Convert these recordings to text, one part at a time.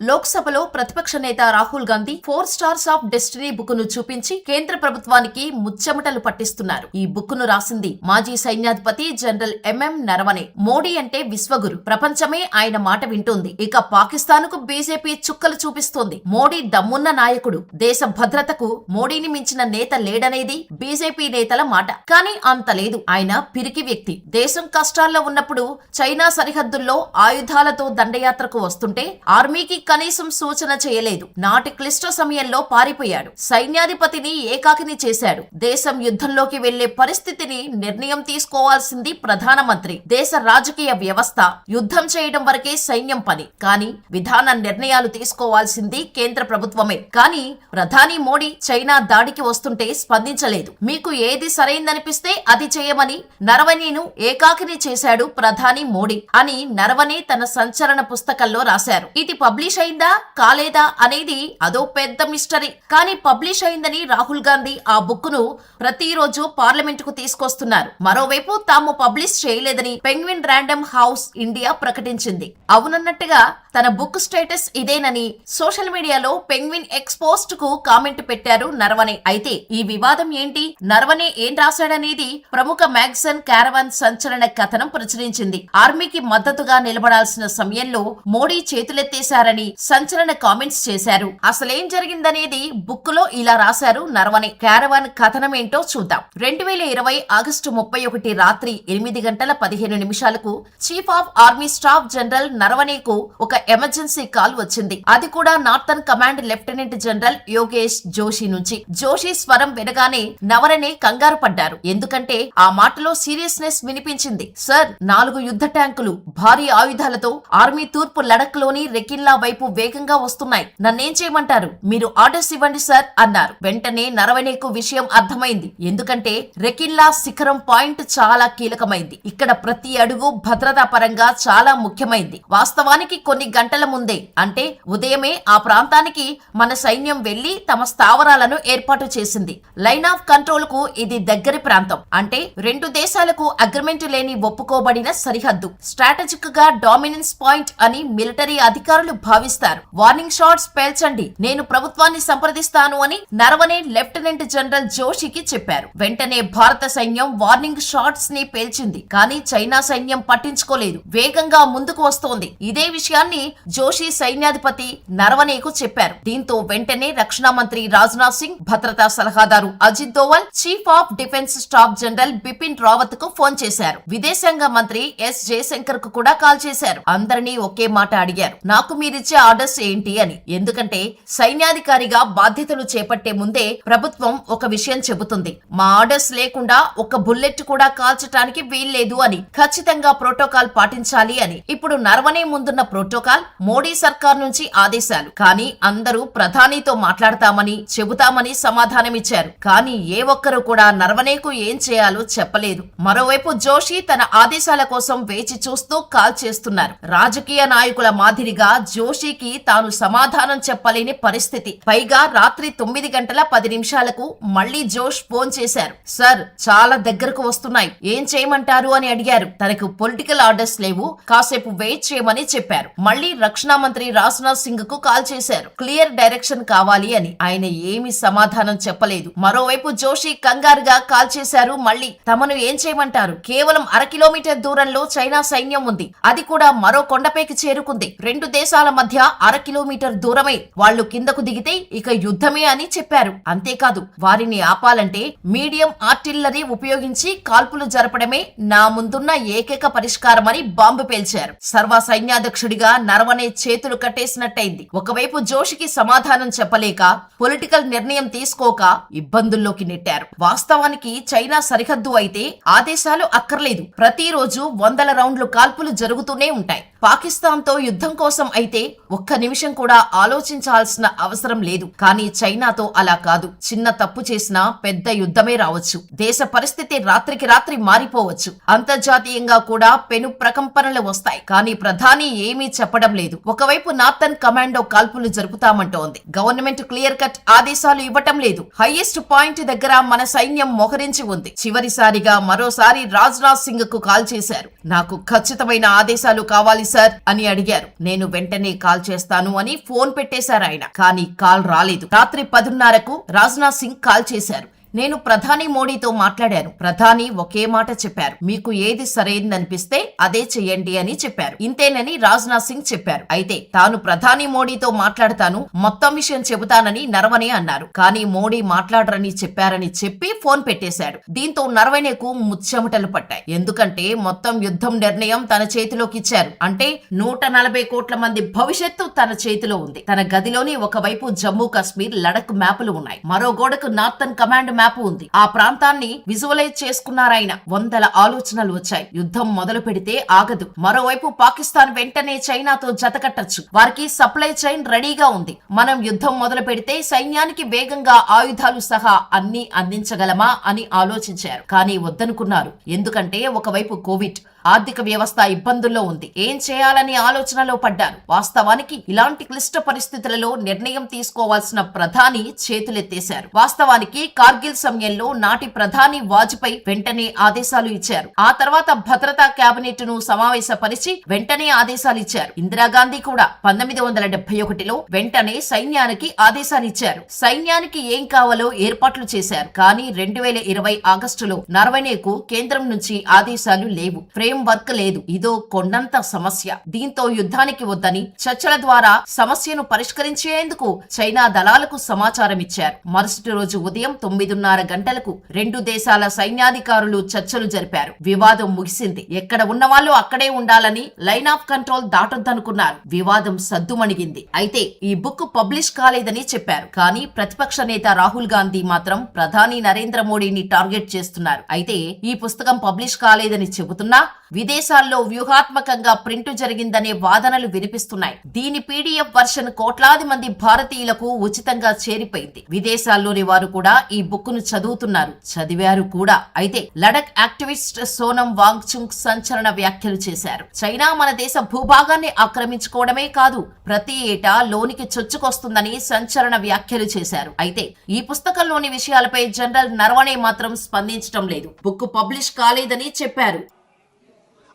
లోక్సభలో ప్రతిపక్ష నేత Rahul Gandhi four stars of destiny బుక్ను చూపించి కేంద్ర ప్రభుత్వానికి ముచ్చెమటలు పట్టిస్తున్నారు. ఈ బుక్ను రాసింది మాజీ సైన్యాధిపతి జనరల్ ఎంఎం నరవనే మోడీ అంటే విశ్వగురు. ప్రపంచమే ఆయన మాట వింటోంది. ఇక పాకిస్తాన్కు బీజేపీ చుక్కలు చూపిస్తోంది. మోడీ దమ్మున్న నాయకుడు. దేశ భద్రతకు మోడీని మించిన నేత లేడనేది బీజేపీ నేతల మాట. కానీ అంత లేదు. ఆయన పిరికి వ్యక్తి. దేశం కష్టాల్లో ఉన్నప్పుడు చైనా సరిహద్దుల్లో ఆయుధాలతో దండయాత్రకు వస్తుంటే ఆర్మీకి కనీసం సూచన చేయలేదు. నాటి క్లిష్ట సమయంలో పారిపోయాడు. సైన్యాధిపతిని ఏకాకిని చేశాడు. దేశం యుద్ధంలోకి వెళ్ళే పరిస్థితిని నిర్ణయం తీసుకోవాల్సింది ప్రధానమంత్రి. దేశ రాజకీయ వ్యవస్థ. యుద్ధం చేయడం వరకే సైన్యం పని. కానీ విధాన నిర్ణయాలు తీసుకోవాల్సింది కేంద్ర ప్రభుత్వమే. కానీ ప్రధాని మోడీ చైనా దాడికి వస్తుంటే స్పందించలేదు. మీకు ఏది సరైందనిపిస్తే అది చేయమని నరవనేను ఏకాకిని చేశాడు ప్రధాని మోడీ అని నరవనే తన సంచలన పుస్తకంలో రాశారు. ఇది పబ్లిష్ అయిందా కాలేదా అనేది అదో పెద్ద మిస్టరీ. కానీ పబ్లిష్ అయిందని రాహుల్ గాంధీ ఆ బుక్ను ప్రతిరోజు పార్లమెంట్కు తీసుకొస్తున్నారు. మరోవైపు తాము పబ్లిష్ చేయలేదని పెంగ్విన్ ర్యాండమ్ హౌస్ ఇండియా ప్రకటించింది. అవునన్నట్టుగా తన బుక్ స్టేటస్ ఇదేనని సోషల్ మీడియాలో పెంగ్విన్ ఎక్స్పోస్ట్కు కామెంట్ పెట్టారు నర్వణి అయితే ఈ వివాదం ఏంటి? నరవనే ఏం రాశాడనేది ప్రముఖ మ్యాగజైన్ క్యారవాన్ సంచలన కథనం ప్రచురించింది. ఆర్మీకి మద్దతుగా నిలబడాల్సిన సమయంలో మోడీ చేతులెత్తేశారని సంచలన కామెంట్స్ చేశారు. అసలేం జరిగిందనేది బుక్లో ఇలా రాశారు నరవనే. క్యారవాన్ కథనం ఏంటో చూద్దాం. రెండు వేల ఇరవై ఆగస్టు ముప్పై ఒకటి రాత్రి ఎనిమిది గంటల పదిహేను నిమిషాలకు chief of army staff general నరవనేకు ఒక ఎమర్జెన్సీ కాల్ వచ్చింది. అది కూడా northern command lieutenant general Yogesh Joshi నుంచి. జోషి స్వరం వినగానే నవరనే కంగారు పడ్డారు. ఎందుకంటే ఆ మాటలో సీరియస్నెస్ వినిపించింది. సార్ నాలుగు యుద్ధ ట్యాంకులు భారీ ఆయుధాలతో ఆర్మీ తూర్పు లడక్లోని రెకిన్లా వైపు వేగంగా వస్తున్నాయి. నన్నేం చేయమంటారు? మీరు ఆర్డర్స్ ఇవ్వండి సార్ అన్నారు. వెంటనే నరవనేకు విషయం అర్థమైంది. ఎందుకంటే రెకిన్లా శిఖరం పాయింట్ చాలా కీలకమైంది. ఇక్కడ ప్రతి అడుగు భద్రతా పరంగా చాలా ముఖ్యమైంది. వాస్తవానికి కొన్ని గంటల ముందే. అంటే ఉదయమే ఆ ప్రాంతానికి మన సైన్యం వెళ్ళి తమ స్థావరాలను ఏర్పాటు చేసింది. లైన్ ఆఫ్ కంట్రోల్కు ఇది దగ్గరి ప్రాంతం. అంటే రెండు దేశాలకు అగ్రిమెంట్ లేని ఒప్పుకోబడిన సరిహద్దు. స్ట్రాటజిక్గా డామినెన్స్ పాయింట్ అని మిలిటరీ అధికారులు భావిస్తారు. వార్నింగ్ షాట్స్ పేల్చండి. నేను ప్రభుత్వాన్ని సంప్రదిస్తాను అని నరవనే లెఫ్టినెంట్ జనరల్ జోషికి చెప్పారు. వెంటనే భారత సైన్యం వార్నింగ్ షాట్స్ని పేల్చింది. కానీ చైనా సైన్యం పట్టించుకోలేదు. వేగంగా ముందుకు వస్తోంది. ఇదే విషయాన్ని జోషి సైన్యాధిపతి నరవనేకు చెప్పారు. దీంతో వెంటనే రక్షణ మంత్రి రాజ్నాథ్ సింగ్ భద్రతా సలహాదారు Ajit Doval chief of defence staff general Bipin రావత్కు phone చేశారు. విదేశాంగ మంత్రి ఎస్ జయశంకర్కు కూడా కాల్ చేశారు. అందరినీ ఒకే మాట అడిగారు. నాకు మీరిచ్చే ఆర్డర్స్ ఏంటి? అని. ఎందుకంటే సైన్యాధికారిగా బాధ్యతలు చేపట్టే ముందే ప్రభుత్వం ఒక విషయం చెబుతుంది. మా ఆర్డర్స్ లేకుండా ఒక బుల్లెట్ కూడా కాల్చటానికి వీల్లేదు అని. ఖచ్చితంగా ప్రోటోకాల్ పాటించాలి అని. ఇప్పుడు నరవనే ముందున్న ప్రోటోకాల్ మోడీ సర్కార్ నుంచి ఆదేశాలు. కానీ అందరూ ప్రధానితో మాట్లాడతామని చెబుతామని సమాధానమిచ్చారు. కానీ ఏ ఒక్కరూ కూడా నర్వనేకు ఏం చేయాలో చెప్పలేదు. మరోవైపు జోషి తన ఆదేశాల కోసం వేచి చూస్తూ కాల్ చేస్తున్నారు. రాజకీయ నాయకుల మాదిరిగా జోషికి తాను సమాధానం చెప్పలేని పరిస్థితి. పైగా రాత్రి తొమ్మిది గంటల పది నిమిషాలకు మళ్ళీ జోష్ ఫోన్ చేశారు. సార్ చాలా దగ్గరకు వస్తున్నాయి. ఏం చేయమంటారు? అని అడిగారు. తనకు పొలిటికల్ ఆర్డర్స్ లేవు. కాసేపు వెయిట్ చేయమని చెప్పారు. మళ్ళీ రక్షణ మంత్రి రాజ్నాథ్ సింగ్కు కాల్ చేశారు. క్లియర్ డైరెక్షన్ కావాలి అని. ఆయన ఏమీ సమాధానం చెప్పలేదు. మరోవైపు జోషి కంగారుగా కాల్ చేశారు మళ్ళీ తమను ఏం చేయమంటారు? కేవలం అర కిలోమీటర్ దూరంలో చైనా సైన్యం ఉంది. అది కూడా మరో కొండపైకి చేరుకుంది. రెండు దేశాల మధ్య అర కిలోమీటర్ దూరమే. వాళ్ళు కిందకు దిగితే ఇక యుద్ధమే అని చెప్పారు. అంతేకాదు వారిని ఆపాలంటే మీడియం ఆర్టిల్లరీ ఉపయోగించి కాల్పులు జరపడమే నా ముందున్న ఏకైక పరిష్కారమని బాంబు పేల్చారు. సర్వ సైన్యాధ్యక్షుడిగా నరవనే చేతులు కట్టేసినట్టయింది. ఒకవైపు జోషికి సమాధానం చెప్పలేక పొలిటికల్ నిర్ణయం తీసుకోక ఇబ్బందుల్లోకి నెట్టారు. వాస్తవానికి చైనా సరిహద్దు అయితే ఆదేశాలు అక్కర్లేదు. ప్రతిరోజు వందల రౌండ్లు కాల్పులు జరుగుతూనే ఉంటాయి. పాకిస్తాన్తో యుద్ధం కోసం అయితే ఒక్క నిమిషం కూడా ఆలోచించాల్సిన అవసరం లేదు. కానీ చైనాతో అలా కాదు. చిన్న తప్పు చేసినా పెద్ద యుద్ధమే రావచ్చు. దేశ పరిస్థితి రాత్రికి రాత్రి మారిపోవచ్చు. అంతర్జాతీయంగా కూడా పెను ప్రకంపనలు వస్తాయి. కానీ ప్రధాని ఏమీ చెప్పడం లేదు. ఒకవైపు నార్థన్ కమాండో కాల్పులు జరుపుతామంటోంది. గవర్నమెంట్ క్లియర్ కట్ ఆదేశాలు ఇవ్వటం లేదు. హైయెస్ట్ పాయింట్ దగ్గర మన సైన్యం మోహరించి ఉంది. చివరిసారిగా మరోసారి రాజ్నాథ్ సింగ్కు కాల్ చేశారు. నాకు ఖచ్చితమైన ఆదేశాలు కావాలి సార్ అని అడిగారు. నేను వెంటనే కాల్ చేస్తాను అని ఫోన్ పెట్టేశారు ఆయన. కానీ కాల్ రాలేదు. రాత్రి పదున్నరకు రాజ్నాథ్ సింగ్ కాల్ చేశారు. నేను ప్రధాని మోడీతో మాట్లాడాను. ప్రధాని ఒకే మాట చెప్పారు. మీకు ఏది సరైందనిపిస్తే అదే చెయ్యండి అని చెప్పారు. ఇంతేనని రాజ్నాథ్ సింగ్ చెప్పారు. అయితే తాను ప్రధాని మోడీతో మాట్లాడతాను మొత్తం విషయం చెబుతానని నరవనే అన్నారు. కానీ మోడీ మాట్లాడరని చెప్పారని చెప్పి ఫోన్ పెట్టేశాడు. దీంతో నరవణేకు ముచ్చెమటలు పట్టాయి. ఎందుకంటే మొత్తం యుద్ధం నిర్ణయం తన చేతిలోకి ఇచ్చారు అంటే నూట నలభై కోట్ల మంది భవిష్యత్తు తన చేతిలో ఉంది. తన గదిలోని ఒకవైపు జమ్మూ కాశ్మీర్ లడక్ మ్యాపులు ఉన్నాయి. మరో గోడకు నార్థన్ కమాండ్ మ్యాప్ ఉంది. ఆ ప్రాంతాన్ని విజువలైజ్ చేసుకున్నారాయన. వందల ఆలోచనలు వచ్చాయి. యుద్ధం మొదలు పెడితే ఆగదు. మరోవైపు పాకిస్తాన్ వెంటనే చైనాతో జతకట్టచ్చు. వారికి సప్లై చైన్ రెడీగా ఉంది. మనం యుద్ధం మొదలు పెడితే సైన్యానికి వేగంగా ఆయుధాలు సహా అన్ని అందించగలమా అని ఆలోచించారు. కానీ వద్దనుకున్నారు. ఎందుకంటే ఒకవైపు కోవిడ్ ఆర్థిక వ్యవస్థ ఇబ్బందుల్లో ఉంది. ఏం చేయాలని ఆలోచనలో పడ్డారు. వాస్తవానికి ఇలాంటి క్లిష్ట పరిస్థితులలో నిర్ణయం తీసుకోవాల్సిన ప్రధాని చేతులెత్తేశారు. వాస్తవానికి కార్గిల్ సమయంలో నాటి ప్రధాని వాజ్పేయి వెంటనే ఆదేశాలు ఇచ్చారు. ఆ తర్వాత భద్రతా కేబినెట్ను సమావేశపరిచి వెంటనే ఆదేశాలు ఇచ్చారు. ఇందిరాగాంధీ కూడా పంతొమ్మిది వందల డెబ్బై ఒకటిలో వెంటనే సైన్యానికి ఆదేశాలు ఇచ్చారు. సైన్యానికి ఏం కావాలో ఏర్పాట్లు చేశారు. కానీ రెండు వేల ఇరవై ఆగస్టులో నరవణేకు కేంద్రం నుంచి ఆదేశాలు లేవు. ఫ్రేమ్ వర్క్ లేదు. ఇదో కొండంత సమస్య. దీంతో యుద్ధానికి వద్దని చర్చల ద్వారా సమస్యను పరిష్కరించేందుకు చైనా దళాలకు సమాచారం ఇచ్చారు. మరుసటి రోజు ఉదయం తొమ్మిదిన్నర గంటలకు రెండు దేశాల సైన్యాధికారులు చర్చలు జరిపారు. వివాదం ముగిసింది. ఎక్కడ ఉన్నవాళ్ళు అక్కడే ఉండాలని లైన్ ఆఫ్ కంట్రోల్ దాటొద్దనుకున్నారు. వివాదం సద్దుమణిగింది. అయితే ఈ బుక్ పబ్లిష్ కాలేదని చెప్పారు. కానీ ప్రతిపక్ష నేత రాహుల్ గాంధీ మాత్రం ప్రధాని నరేంద్ర మోడీని టార్గెట్ చేస్తున్నారు. అయితే ఈ పుస్తకం పబ్లిష్ కాలేదని చెబుతున్నా విదేశాల్లో వ్యూహాత్మకంగా ప్రింటు జరిగిందనే వాదనలు వినిపిస్తున్నాయి. దీని పీడిఎఫ్ వర్షన్ కోట్లాది మంది భారతీయులకు ఉచితంగా చేరిపోయింది. విదేశాల్లోని వారు కూడా ఈ బుక్ను చదువుతున్నారు. చదివారు కూడా. అయితే లడక్ యాక్టివిస్ట్ సోనం వాంగ్చుంగ్ సంచలన వ్యాఖ్యలు చేశారు. చైనా మన దేశ భూభాగాన్ని ఆక్రమించుకోవడమే కాదు ప్రతి ఏటా లోనికి చొచ్చుకొస్తుందని సంచలన వ్యాఖ్యలు చేశారు. అయితే ఈ పుస్తకంలోని విషయాలపై జనరల్ నరవణే మాత్రం స్పందించడం లేదు. బుక్ పబ్లిష్ కాలేదని చెప్పారు.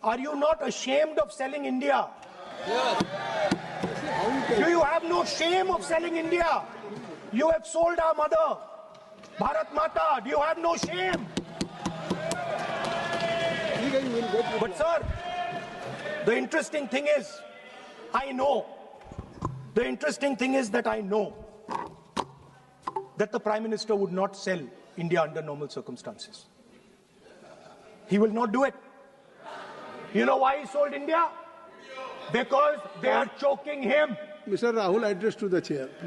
Are you not ashamed of selling India? Do you have no shame of selling India? You have sold our mother, Bharat Mata. Do you have no shame? But, sir, the interesting thing is, I know, the interesting thing is that I know that the Prime Minister would not sell India under normal circumstances. He will not do it. You know why he sold India? Because they are choking him. Mr. Rahul, address to the chair.